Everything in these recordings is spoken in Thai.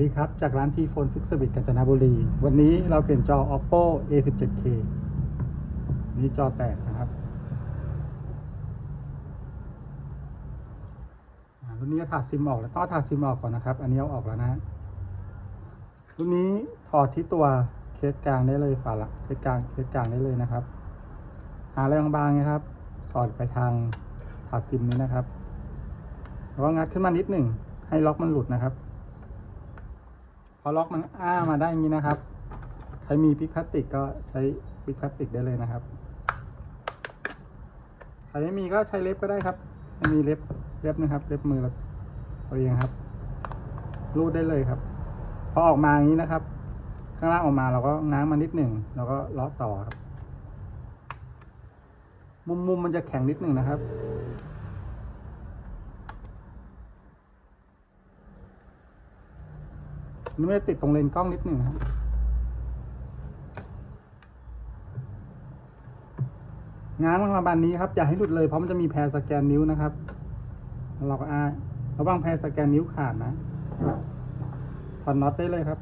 ดีครับ จากร้านทีโฟนฟิกสวิตกาญจนบุรี วันนี้เราเปลี่ยนจอ oppo a 1 7 k นี่จอแตกนะครับรุ่นนี้ถอดซิมออกแล้วต้องถอดซิมออกก่อนนะครับ อันนี้เอาออกแล้วนะรุ่นนี้ถอดที่ตัวเคสกลางได้เลยฝาหลักเคสกลางเคสกลางได้เลยนะครับ หาอะไรบางๆนะครับสอดไปทางถอดซิมนี้นะครับแล้วงัดขึ้นมานิดหนึ่งให้ล็อกมันหลุดนะครับ พอล็อกมันอ้ามาได้อย่างนี้นะครับใครมีปิกพลาสติกก็ใช้ปิกพลาสติกได้เลยนะครับใครไม่มีก็ใช้เล็บก็ได้ครับม,มีเล็บเล็บนะครับ เล็บมือเราเอาเองครับ รูดได้เลยครับ พอออกมาอย่างนี้นะครับ ข้างล่างออกมาเราก็ง้างมานิดหนึ่งเราก็เลาะต่อครับ มุมมุมมันจะแข็งนิดหนึ่งนะครับ นี่ไม่ได้ติดตรงเลนกล้องนิดหนึ่งนะครับงานประมาณนี้ครับอย่าให้หลุดเลยเพราะมันจะมีแพรสแกนนิ้วนะครับเราก็อ้าระวังแพรสแกนนิ้วขาดนะถอดน็อตได้เลยครับ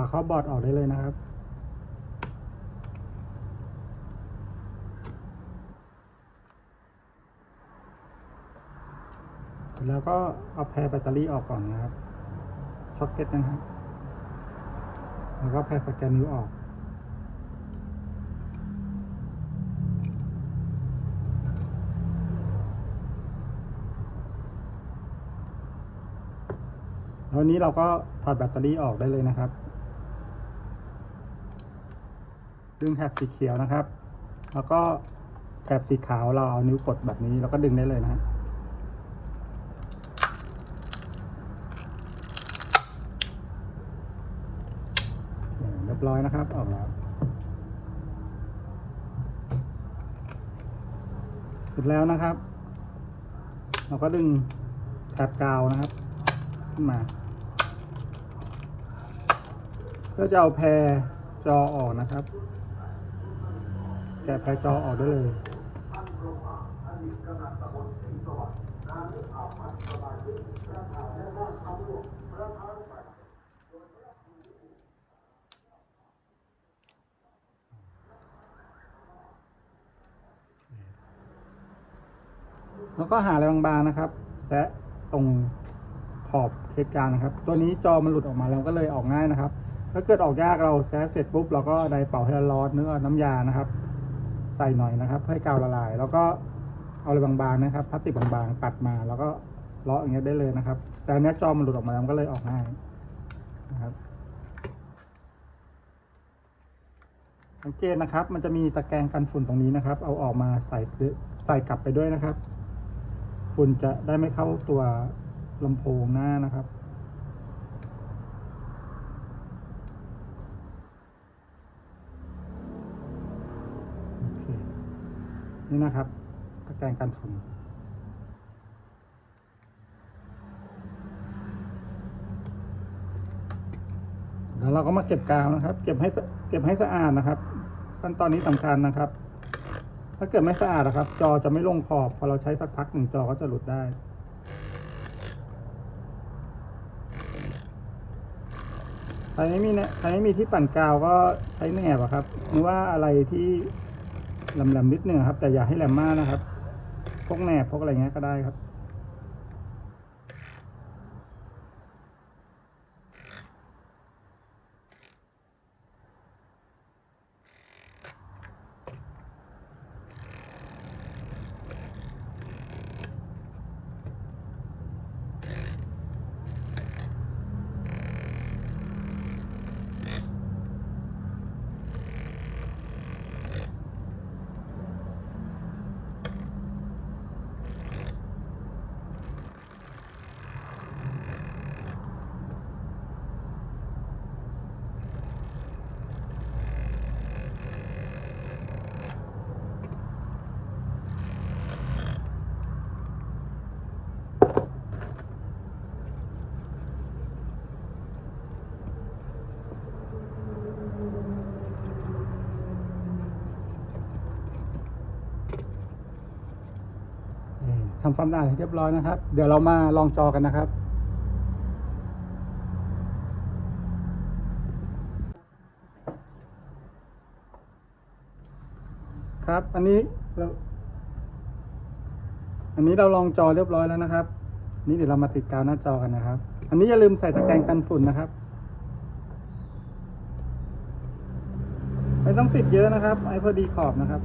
าเข้าบอร์ดออกได้เลยนะครับ แล้วก็เอาแพรแบตเตอรี่ออกก่อนนะครับช็อตเก็ตนะครับแล้วก็แพรสแกนนิ้วออกแล้วนี้เราก็ถอดแบตเตอรี่ออกได้เลยนะครับ ดึงแถบสีเขียวนะครับ แล้วก็แถบสีขาวเราเอานิ้วกดแบบนี้แล้วก็ดึงได้เลยนะเรียบร้อยนะครับออกแล้วเสร็จแล้วนะครับ เราก็ดึงแถบกาวนะครับ ขึ้นมาเพื่อจะเอาแพรจอออกนะครับ กะแพรจอออกได้เลยแล้วก็หาอะไรบางๆนะครับ แซะตรงขอบเคสกางนะครับ ตัวนี้จอมันหลุดออกมาแล้วก็เลยออกง่ายนะครับ ถ้าเกิดออกยากเราแซะเสร็จปุ๊บเราก็ไดร์เป่าให้ร้อนเนื้อน้ำยานะครับ ใส่หน่อยนะครับให้กาวละลาย แล้วก็เอาอะไรบางๆนะครับพลาสติกบางๆตัดมา แล้วก็เลาะอย่างเงี้ยได้เลยนะครับ แต่เนี้ยจอมันหลุดออกมาแล้วก็เลยออกง่ายนะครับสังเกตนะครับ มันจะมีตะแกรงกันฝุ่นตรงนี้นะครับ เอาออกมาใส่ใส่กลับไปด้วยนะครับ ฝุ่นจะได้ไม่เข้าตัวลำโพงหน้านะครับ โอเค นี่นะครับตะแกรงกันสนแล้วเราก็มาเก็บกาวนะครับ เก็บให้เก็บให้สะอาดนะครับ ขั้นตอนนี้สำคัญนะครับ ถ้าเกิดไม่สะอาดนะครับ จอจะไม่ลงขอบพอเราใช้สักพักหนึ่งจอก็จะหลุดได้ใครไม่มีเนี่ยใครไม่มีที่ปั่นกาวก็ใช้แหนบอะครับหรือว่าอะไรที่ ลมๆนิดนึงครับ แต่อย่าให้แหลมมากนะครับ พวกแหนบพวกอะไรเงี้ยก็ได้ครับ ทำความสะอาดให้เรียบร้อยนะครับ เดี๋ยวเรามาลองจอกันนะครับครับ อันนี้เรา อันนี้เราลองจอเรียบร้อยแล้วนะครับ นี่เดี๋ยวเรามาติดกาวหน้าจอกันนะครับ อันนี้อย่าลืมใส่ตะแกรงกันฝุ่นนะครับ ไม่ต้องติดเยอะนะครับ ไอ้พอดีขอบนะครับ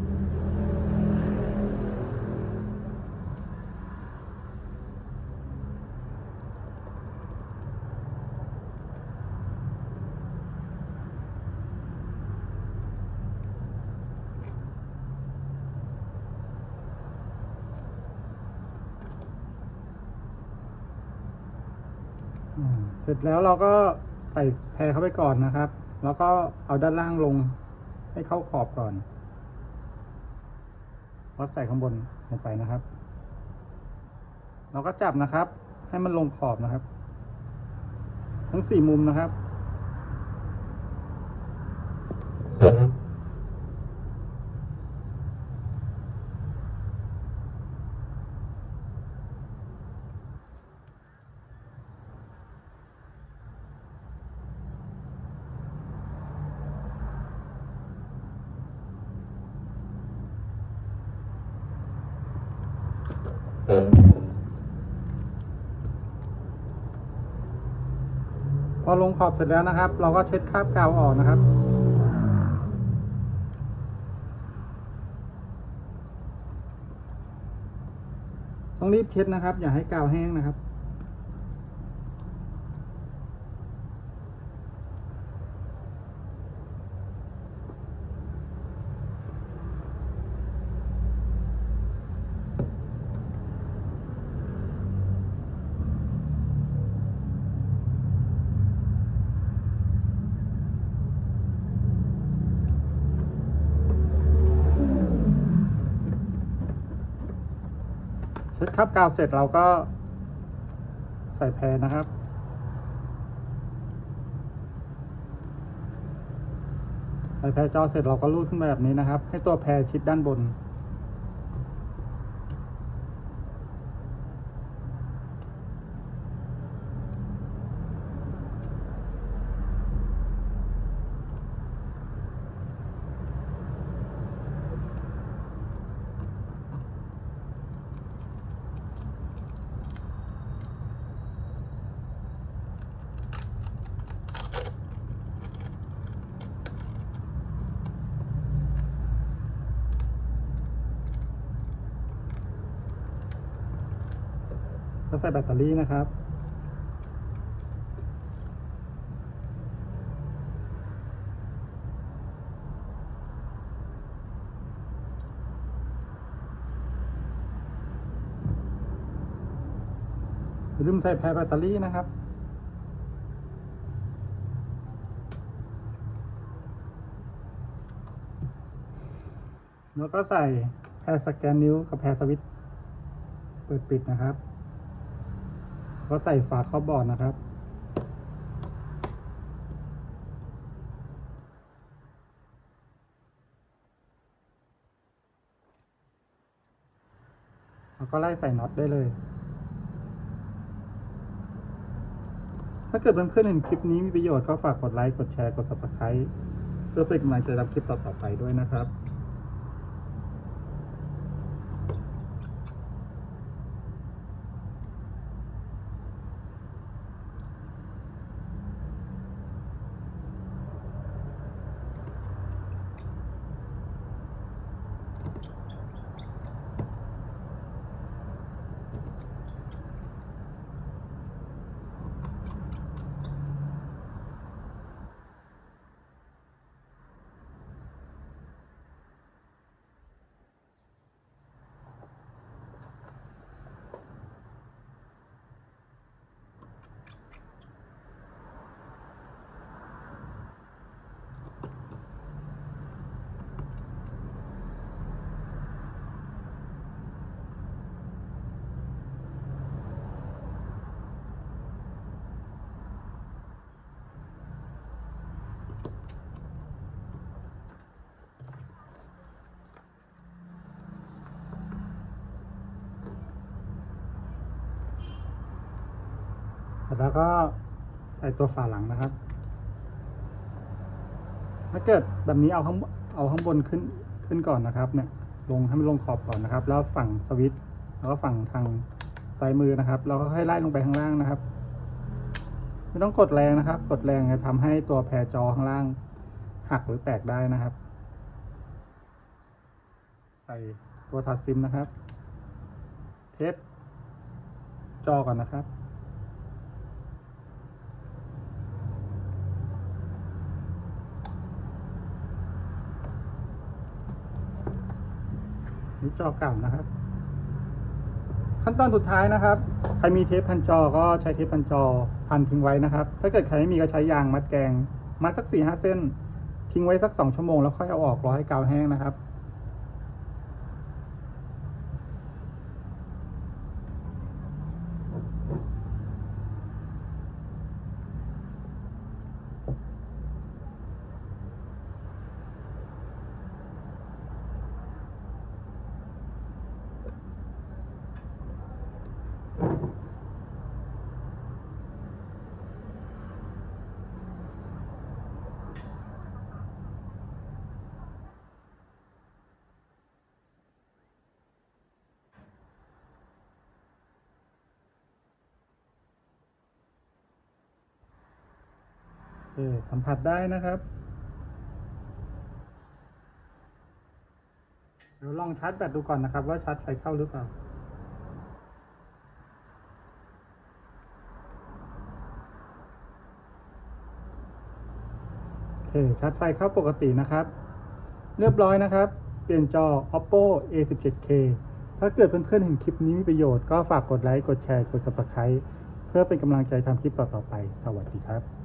อืม เสร็จแล้วเราก็ใส่แพรเข้าไปก่อนนะครับ แล้วก็เอาด้านล่างลงให้เข้าขอบก่อนแล้วใส่ข้างบนลงไปนะครับ เราก็จับนะครับ ให้มันลงขอบนะครับ ทั้งสี่มุมนะครับ พอลงขอบเสร็จแล้วนะครับ เราก็เช็ดคราบกาวออกนะครับ ต้องรีบเช็ดนะครับ อย่าให้กาวแห้งนะครับ คราบกาวเสร็จเราก็ใส่แพรนะครับใส่แพรจอเสร็จเราก็รูดขึ้นมาแบบนี้นะครับ ให้ตัวแพรชิดด้านบน ใส่แบตเตอรี่นะครับ ลืมใส่แพรแบตเตอรี่นะครับแล้วก็ใส่แพรสแกนนิ้วกับแพรสวิตช์เปิดปิดนะครับ ก็ใส่ฝาครอบบอร์ดนะครับ แล้วก็ไล่ใส่น็อตได้เลย ถ้าเกิดเพื่อนๆเห็นคลิปนี้มีประโยชน์ก็ฝากกดไลค์ กดแชร์ กด subscribe เพื่อเป็นกำลังใจทำคลิปต่อๆไปด้วยนะครับ ร็จแล้วก็ใส่ตัวฝาหลังนะครับ ถ้าเกิดแบบนี้เอาข้างเอาข้างบนขึ้นขึ้นก่อนนะครับ เนี่ย ลงให้มันลงขอบก่อนนะครับ แล้วฝั่งสวิตช์แล้วก็ฝั่งทางซ้ายมือนะครับ เราก็ค่อยไล่ลงไปข้างล่างนะครับ ไม่ต้องกดแรงนะครับ กดแรงจะทำให้ตัวแพรจอข้างล่าง หักหรือแตกได้นะครับ ใส่ตัวถัดซิมนะครับ เทสจอก่อนนะครับ จอเก่านะครับ ขั้นตอนสุดท้ายนะครับ ใครมีเทปพันจอก็ใช้เทปพันจอพันทิ้งไว้นะครับ ถ้าเกิดใครไม่มีก็ใช้ยางมัดแกง มัดสักสี่ห้าเส้น ทิ้งไว้สักสองชั่วโมงแล้วค่อยเอาออกรอให้กาวแห้งนะครับ เคสัมผัสได้นะครับเดี๋ยวลองชาร์จแบตดูก่อนนะครับว่าชาร์จไฟเข้าหรือเปล่าโอเคชาร์จไฟเข้าปกตินะครับ เรียบร้อยนะครับ เปลี่ยนจอ oppo a 1 7 k ถ้าเกิดเพื่อนๆเห็นคลิปนี้มีประโยชน์ก็ฝากกดไลค์ กดแชร์ กด subscribe เพื่อเป็นกำลังใจทำคลิปต่อๆไป สวัสดีครับ